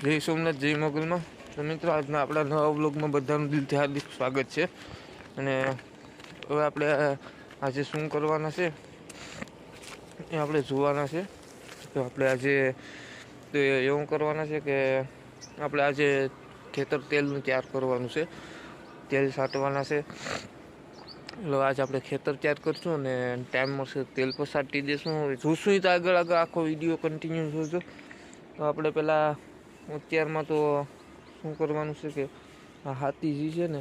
જય સોમનાથ, જય મોગલમાં તો મિત્રો, આજના આપણા નવા બ્લોગમાં બધાનું દિલથી હાર્દિક સ્વાગત છે. અને હવે આપણે આજે શું કરવાના છે? એ આપણે જોવાના છે. તો આપણે આજે તો એવું કરવાના છે કે આપણે આજે ખેતર તેલનું તૈયાર કરવાનું છે. તેલ સાટવાના છે. એટલે આજે આપણે ખેતર તૈયાર કરશું અને ટાઈમ મળશે તેલ પર સાટી દઈશું જોશું તો આગળ આગળ આખો વીડિયો કન્ટિન્યુ જોજો. તો આપણે પહેલાં અત્યારમાં તો શું કરવાનું છે કે આ હાથી જે છે ને,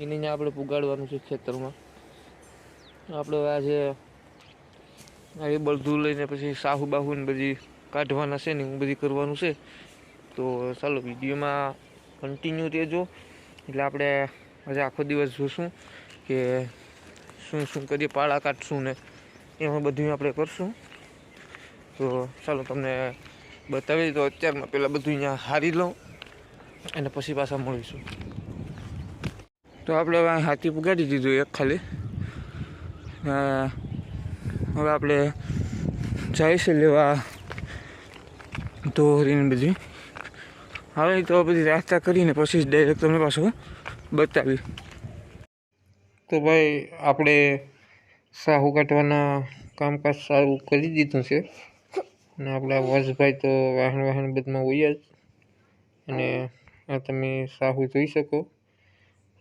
એને આપણે પુગાડવાનું છે ખેતરમાં. આપણે આ આ એ બળદું લઈને પછી સાહુ બાહુ ને બધી કાઢવાના છે ને, એવું બધી કરવાનું છે. તો ચાલો વિડીયોમાં કન્ટિન્યુ રહેજો. એટલે આપણે આજે આખો દિવસ જોશું કે શું શું કરીએ, પાળા કાઢશું ને, એમાં બધું આપણે કરશું. તો ચાલો તમને બતાવી તો અત્યારમાં પહેલાં બધું અહીંયા હારી લઉં અને પછી પાછા મળીશું. તો આપણે હવે હાથી પુગાડી દીધું એક ખાલી. હવે આપણે જઈશું લેવા ધોરીને બધી. હવે તો બધી રાસ્તા કરીને પછી ડાયરેક્ટ તમને પાછું બતાવી તો ભાઈ, આપણે સાહુ કાઢવાના કામકાજ સારું કરી દીધું છે. અને આપણા વર્ષભાઈ તો વાહન વાહન બધમાં હોય જ. અને આ તમે સાહુ જોઈ શકો.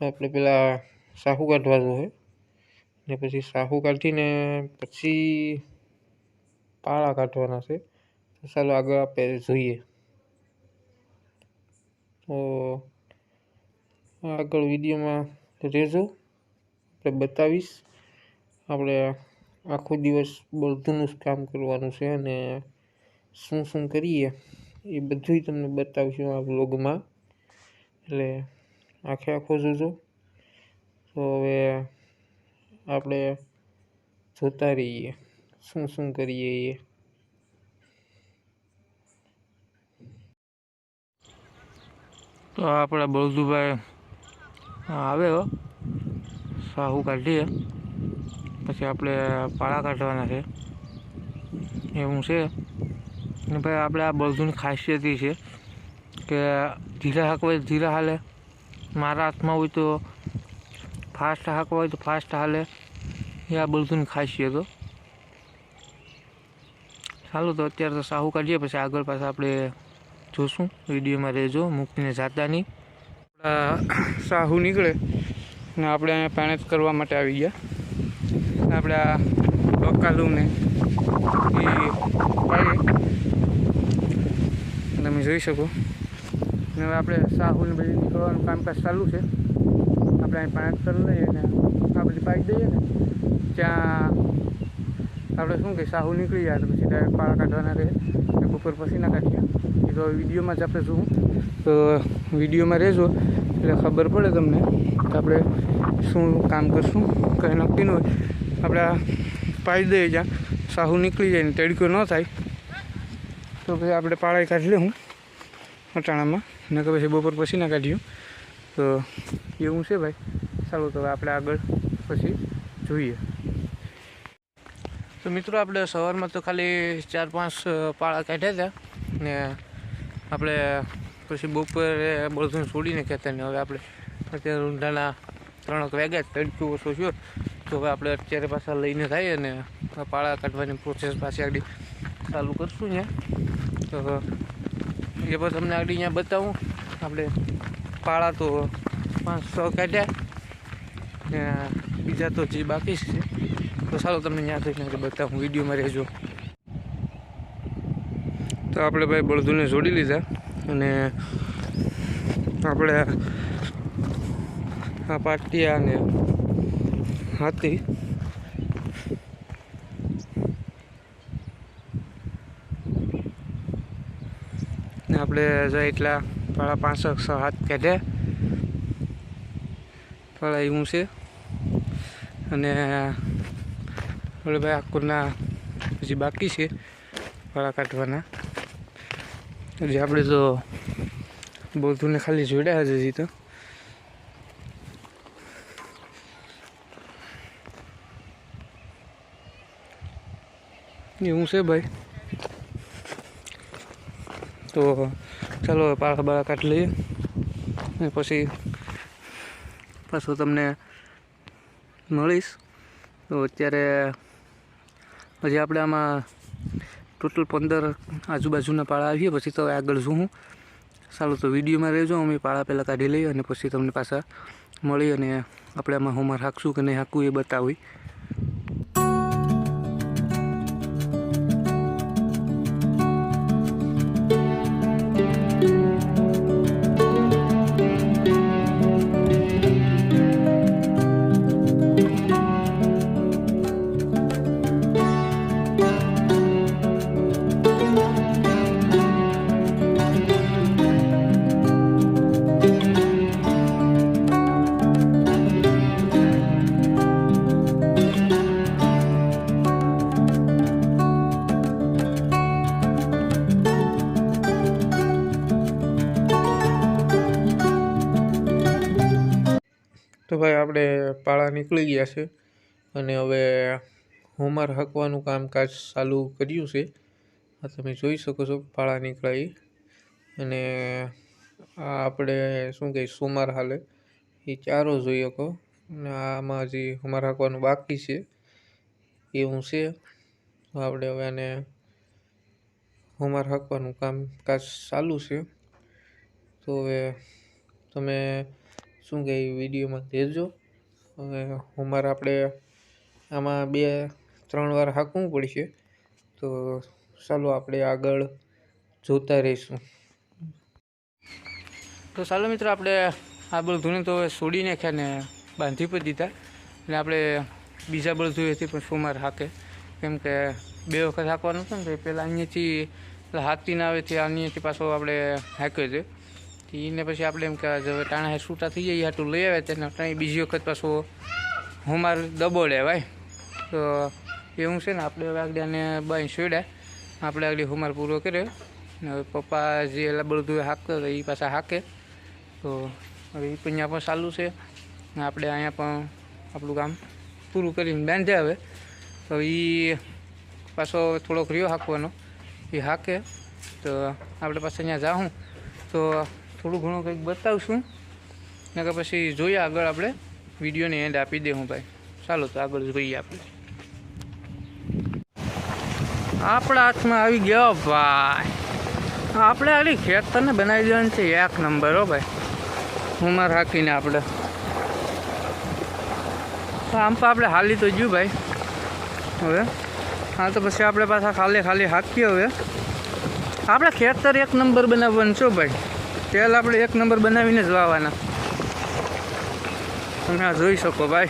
આપણે પેલા સાહુ કાઢવાનું હોય. ને પછી સાહુ કાઢીને પછી પાળા કાઢવાના છે. તો ચાલો આગળ આપણે જોઈએ. તો આગળ વિડીયોમાં રહેજો. આપણે બતાવીશ. આપણે આખો દિવસ બધુંનું જ કામ કરવાનું છે અને શું શું કરીએ, એ બધું તમને બતાવીશું આ વ્લોગમાં. એટલે આખે આખો જોજો. તો હવે આપણે જોતા રહીએ શું શું કરીએ એ. તો આપણા બળદુભાઈ આવે હો. સાહુ કાઢીએ. પછી આપણે પાળા કાઢવાના છે. એવું છે. અને ભાઈ આપણે આ બળદુની ખાસિયત એ છે કે ધીરા હાંકવાય ધીરા હાલે, મારા હાથમાં હોય તો ફાસ્ટ હાંકવા હોય તો ફાસ્ટ હાલે. એ આ બળદુની ખાસિયત ચાલો તો અત્યારે તો સાહુ કાઢીએ પછી આગળ પાછા આપણે જોશું. વિડીયોમાં રહેજો, મૂકીને જાતા નહીં. સાહુ નીકળે ને આપણે અહીંયા પાણી કરવા માટે આવી ગયા. આપણે આ બકાલુને એ પાડીએ તમે જોઈ શકો. ને હવે આપણે સાહુને બધી નીકળવાનું કામકાજ ચાલુ છે. આપણે અહીં પાંચ કરી લઈએ ને આ બધી પાડી દઈએ ને, ત્યાં આપણે શું કે સાહુ નીકળી જાય તો પછી ડાયરેક્ટ પાળા કાઢવાના રહે બપોર પછી ના કાઢીએ. એ તો વિડીયોમાં જ આપણે જોવું. તો વિડીયોમાં રહેજો, એટલે ખબર પડે તમને કે આપણે શું કામ કરશું, કંઈ નક્કી ન હોય. આપણે પાડી દઈએ જ્યાં. સાહુ નીકળી જાય ને તડકો ન થાય. તો પછી આપણે પાળાઈ કાઢી લઉં અટાણામાં. ને કે પછી બપોર પછી ના કાઢ્યું તો એવું છે ભાઈ. ચાલો તો આપણે આગળ પછી જોઈએ. તો મિત્રો આપણે સવારમાં તો ખાલી ચાર પાંચ પાળા કાઢ્યા હતા ને આપણે પછી બપોરે બધું છોડીને કહેતા ને હવે આપણે અત્યારે ઊંધાના ત્રણક વાગ્યા તડકું ઓછો થયો. તો હવે આપણે અત્યારે પાછા લઈને થાય ને પાળા કાઢવાની પ્રોસેસ પાછી આગળ ચાલુ કરશું ત્યાં તો એ પણ તમને આગળ અહીંયા બતાવું. આપણે પાળા તો પાંચસો કાઢ્યા. બીજા તો જે બાકી છે. તો ચાલો તમને ત્યાં થઈને બતાવું. વિડીયોમાં રહેજો. તો આપણે ભાઈ બળદુને જોડી લીધા. અને આપણે આ પાટિયા અને હાથી આપણે જો એટલા પાળા પાંચસો છ હાથ કાઢ્યા પાળા એવું છે. અને આપણે ભાઈ આકુરના હજી બાકી છે પાળા કાઢવાના. હજી આપણે તો બધુંને ખાલી જોડ્યા છે હજી તો. એવું છે ભાઈ. તો ચાલો હવે પાળા બાળા કાઢી લઈએ. અને પછી પાછું તમને મળીશ. તો અત્યારે પછી આપણે આમાં ટોટલ પંદર આજુબાજુના પાળા આવીએ, પછી તો આગળ જોઉં ચાલો તો વિડીયોમાં રહેજો, અમે પાળા પહેલાં કાઢી લઈએ અને પછી તમને પાછા મળી અને આપણે આમાં હોમર હાંકશું કે નહીં હાંકવું એ બતાવી. પાળા નીકળી ગયા છે અને હવે હોમર હાંકવાનું કામકાજ ચાલુ કર્યું છે. આ તમે જોઈ શકો છો પાળા નીકળ્યા ઈ. અને આ આપણે શું કહે સોમાર હાલે. એ ચારો જોઈ શકો. અને આમાં હજી હોમર હાંકવાનું બાકી છે, એવું છે. આપણે હવે આને હોમર હાંકવાનું કામકાજ ચાલુ છે. તો હવે તમે શું કહે વિડીયોમાં દેજો હવે હુમર આપણે આમાં બે, ત્રણ વાર હાંકવું પડશે. તો ચાલો આપણે આગળ જોતા રહીશું. તો ચાલો મિત્રો, આપણે આ બળધુને તો છોડી નાખ્યા ને બાંધી પણ દીધા. અને આપણે બીજા બળધુએથી પણ સુમાર હાકે? કેમ કે બે વખત હાંકવાનું હતું ને તો પહેલાં અહીંયાથી હાથથી ના આવે તે અહીંયાથી પાછો આપણે હાંક્યો છે. એને પછી આપણે એમ કહેવાય હવે ટાણા છૂટા થઈ જાય હાટું લઈ આવે તેને ટાણી બીજી વખત પાછો હોમાર દબોડે ભાઈ. તો એવું છે ને, આપણે હવે આગળ આને બાઈ છોડ્યા આપણે આગળ હોમાર પૂરો કર્યો. ને હવે પપ્પા જે બધું હાકતો હતો એ પાછા હાકે. તો હવે એ પણ અહીંયા પણ ચાલુ છે. ને આપણે અહીંયા પણ આપણું કામ પૂરું કરીને બાંધે હવે. તો એ પાછો થોડોક રહ્યો હાંકવાનો. એ હાકે. તો આપણે પાછા અહીંયા જાઉં તો થોડું ઘણું કંઈક બતાવશું. ને કે પછી જોઈએ આગળ આપણે. વિડીયોને એન્ડ આપી દે ભાઈ. ચાલો તો આગળ જોઈએ આપણે. આપણા હાથમાં આવી ગયો ભાઈ. આપણે આલી ખેતરને બનાવી દેવાનું છે એક નંબર હો ભાઈ. ઉમર રાખીને આપણે. આમ તો આપણે હાલી તો જ્યું ભાઈ. હવે? હા તો પછી આપણે પાછા ખાલી ખાલી હાકીએ હવે. આપણે ખેતર એક નંબર બનાવવાનું છો ભાઈ. તેલ આપણે એક નંબર બનાવીને જ વાવવાના તમે આ જોઈ શકો ભાઈ.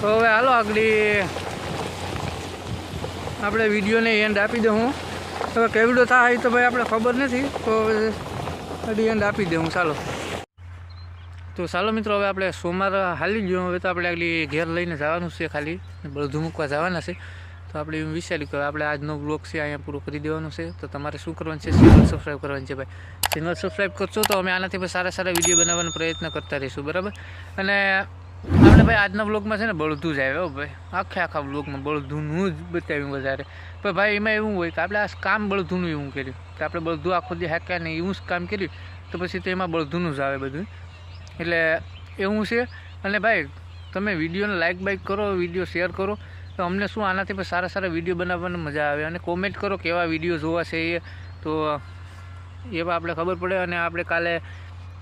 તો હવે હાલો આગળ આપણે વિડીયોને એન્ડ આપી દઉં હું. હવે કેવડો થાય તો ભાઈ આપણે ખબર નથી, તો હજી એન્ડ આપી દઉં ચાલો. તો ચાલો મિત્રો, હવે આપણે સોમવાર હાલી ગયો. હવે તો આપણે આગલી ઘેર લઈને જવાનું છે ખાલી. બધું મૂકવા જવાના છે. તો આપણે એવું વિચાર્યું કે આપણે આજનો બ્લોગ છે, અહીંયા પૂરો કરી દેવાનો છે. તો તમારે શું કરવાનું છે? ચેનલ સબસ્ક્રાઈબ કરવાની છે ભાઈ. ચેનલ સબસ્ક્રાઈબ કરશો તો અમે આનાથી પણ સારા સારા વીડિયો બનાવવાનો પ્રયત્ન કરતા રહીશું, બરાબર? અને આપણે ભાઈ આજના બ્લોગમાં છે ને બળધું જ આવ્યો ભાઈ. આખે આખા બ્લોગમાં બળધુંનું જ બતાવ્યું વધારે. પણ ભાઈ એમાં એવું હોય કે આપણે આ કામ બળધુંનું એવું કર્યું. કે આપણે બળધું આખો દી હાક્યા ને એવું જ કામ કર્યું, તો પછી તો એમાં બળધુંનું જ આવે બધું. એટલે એવું છે. અને ભાઈ, તમે વિડીયોને લાઇક બાઇક કરો વીડિયો શેર કરો. તો અમને શું આનાથી પણ સારા સારા વીડિયો બનાવવાની મજા આવે અને કોમેન્ટ કરો કેવા વીડિયો જોવા છે એ. તો એ પણ આપણે ખબર પડે અને આપણે કાલે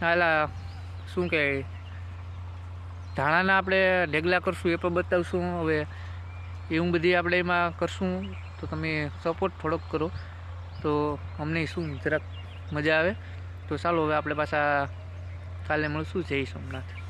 આલા શું કહે ધાણાના આપણે ઢેગલા કરશું, એ પણ બતાવશું હવે. એવું બધી આપણે એમાં કરશું. તો તમે સપોર્ટ થોડોક કરો. તો અમને શું જરાક મજા આવે. તો ચાલો હવે આપણે પાછા કાલે મળશું. જય સોમનાથ.